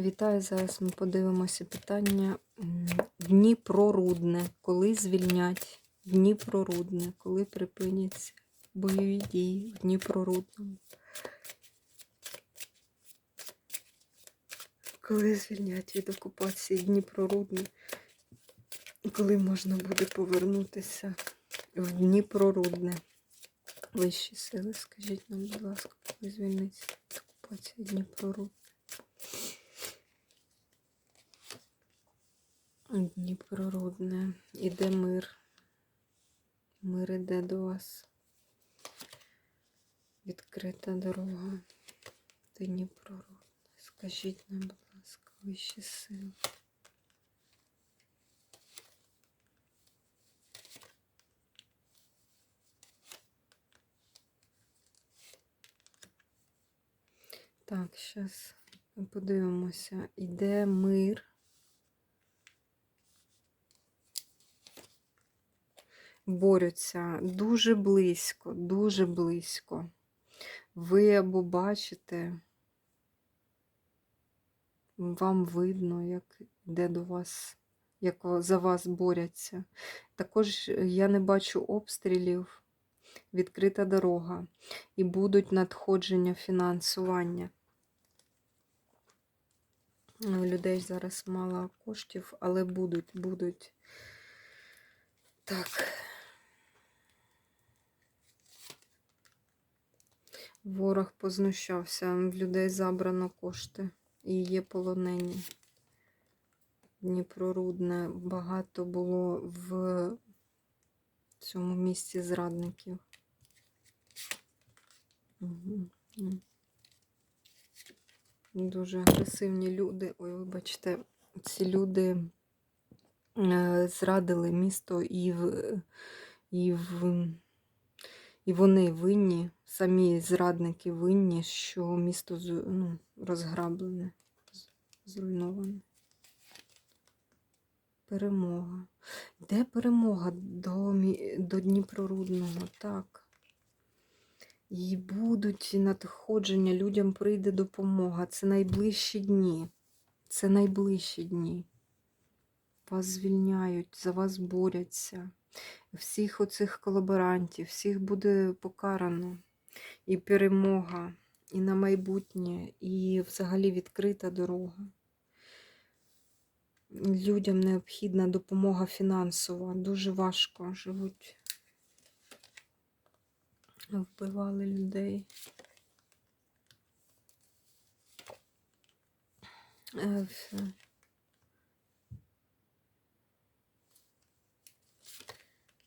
Вітаю! Зараз ми подивимося питання Дніпрорудне. Коли звільнять Дніпрорудне? Коли припиняться бойові дії в Дніпрорудному? Коли звільнять від окупації Дніпрорудне? Коли можна буде повернутися в Дніпрорудне? Вищі сили, скажіть нам, будь ласка, коли звільниться від окупації Дніпрорудне? Дніпрорудне. Іде мир. Мир іде до вас. Відкрита дорога. Дніпрорудне. Скажіть нам, будь ласка, вищі сили. Так, зараз подивимося. Іде мир. Борються дуже близько, дуже близько. Ви або бачите, вам видно, як йде до вас, як за вас борються. Також я не бачу обстрілів, відкрита дорога, і будуть надходження фінансування. У людей зараз мало коштів, але будуть, будуть. Так. Ворог познущався, в людей забрано кошти і є полонені. Дніпрорудне багато було в цьому місці зрадників. Угу. Дуже агресивні люди. Ой, вибачте, ці люди е, зрадили місто і в, і в. І вони винні, самі зрадники винні, що місто ну, розграблене, зруйноване. Перемога. Де перемога до, до Дніпрорудного? Так. І будуть надходження, людям прийде допомога. Це найближчі дні. Це найближчі дні. Вас звільняють, за вас борються всіх оцих колаборантів, всіх буде покарано. І перемога, і на майбутнє, і взагалі відкрита дорога. Людям необхідна допомога фінансова. Дуже важко живуть. Вбивали людей. Е,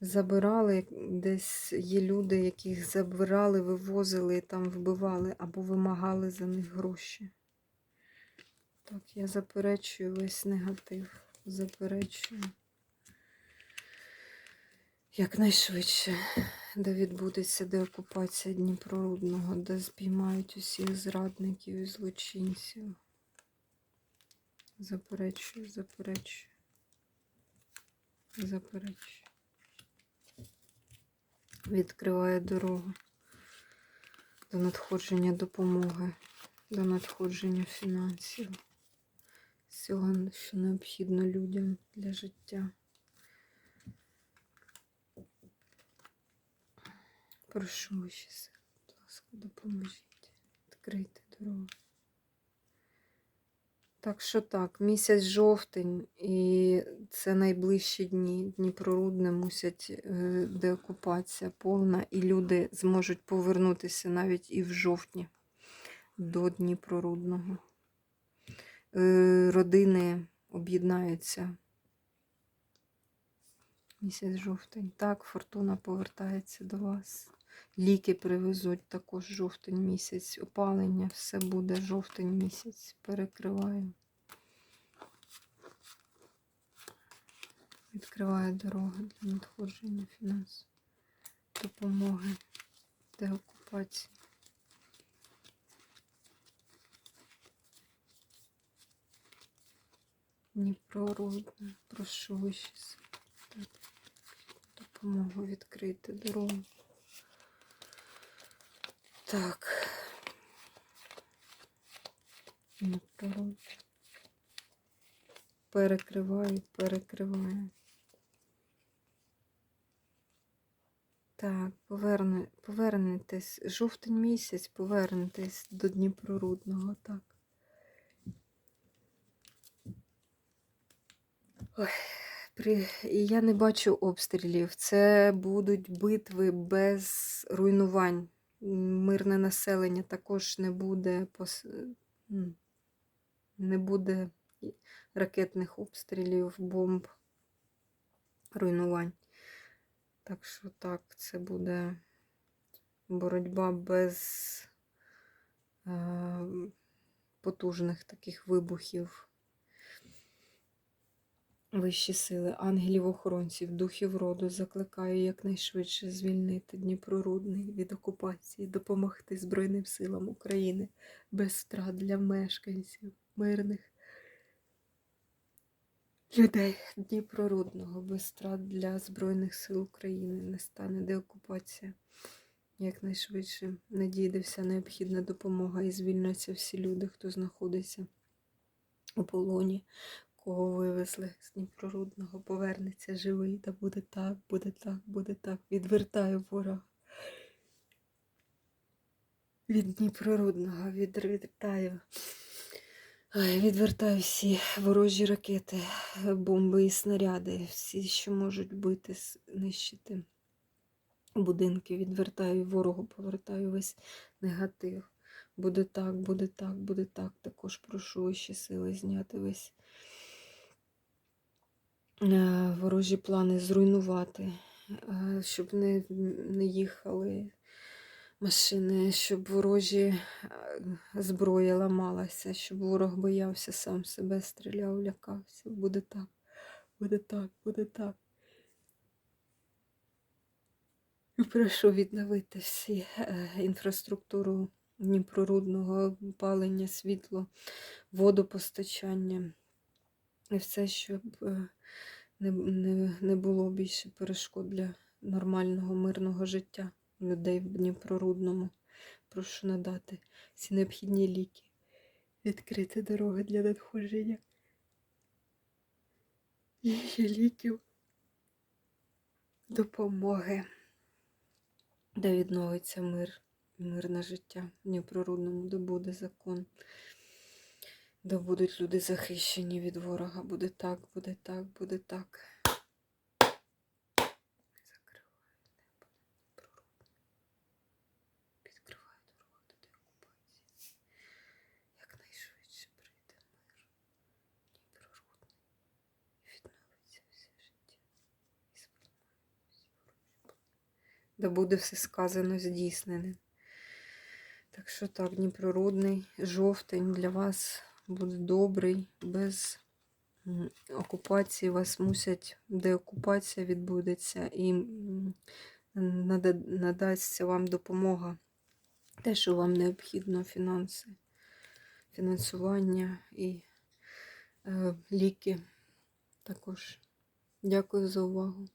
Забирали, десь є люди, яких забирали, вивозили, там вбивали або вимагали за них гроші. Так, я заперечую весь негатив. Заперечую. Якнайшвидше, де відбудеться деокупація Дніпрорудного, де спіймають усіх зрадників і злочинців. Заперечую, заперечую. Заперечую відкриває дорогу до надходження допомоги, до надходження фінансів, всього, що необхідно людям для життя. Прошу сили, будь ласка, допоможіть, відкрити дорогу. Так що так, місяць жовтень, і це найближчі дні. Дніпрорудне мусять е, деокупація повна, і люди зможуть повернутися навіть і в жовтні до Дніпрорудного. Е, родини об'єднаються. Місяць жовтень. Так, фортуна повертається до вас. Ліки привезуть також жовтень місяць, опалення, все буде жовтень місяць. Перекриваю. Відкриваю дороги для надходження фінансів, допомоги, деокупації. Дніпрорудне, прошу вище допомогу відкрити дорогу. Так. Наоборот. перекриваю, перекриваю. Так, поверне, повернетесь. Жовтень місяць, повернетесь до Дніпрорудного, так. Ой, при... Я не бачу обстрілів. Це будуть битви без руйнувань. Мирне населення також не буде пос... не буде ракетних обстрілів, бомб, руйнувань. Так що так, це буде боротьба без е, потужних таких вибухів. Вищі сили, ангелів-охоронців, духів роду закликаю якнайшвидше звільнити Дніпрорудний від окупації, допомогти Збройним силам України без втрат для мешканців, мирних людей Дніпрорудного, без втрат для Збройних сил України. Не стане деокупація. Якнайшвидше надійде вся необхідна допомога і звільняться всі люди, хто знаходиться у полоні кого вивезли з Дніпрорудного, повернеться живий, та буде так, буде так, буде так. Відвертаю ворога. Від Дніпрорудного відвертаю. Відвертаю всі ворожі ракети, бомби і снаряди, всі, що можуть бити, знищити будинки. Відвертаю ворогу, повертаю весь негатив. Буде так, буде так, буде так. Також прошу вищі сили зняти весь ворожі плани зруйнувати, е, щоб не, не їхали машини, щоб ворожі е, зброя ламалася, щоб ворог боявся, сам себе стріляв, лякався. Буде так, буде так, буде так. Прошу відновити всі е, інфраструктуру Дніпрорудного опалення, світло, водопостачання. І все, щоб е, не, не, не було більше перешкод для нормального мирного життя людей в Дніпрорудному. Прошу надати всі необхідні ліки, відкрити дороги для надходження. Їжі ліків, допомоги, де відновиться мир, мирне життя в Дніпрорудному, де буде закон. Де будуть люди захищені від ворога. Буде так, буде так, буде так. Плани. Буде все сказано здійснене. Так що так, Дніпрорудний, жовтень для вас буде добрий, без окупації вас мусять, деокупація відбудеться і надасться вам допомога. Те, що вам необхідно, фінанси, фінансування і е, ліки також. Дякую за увагу.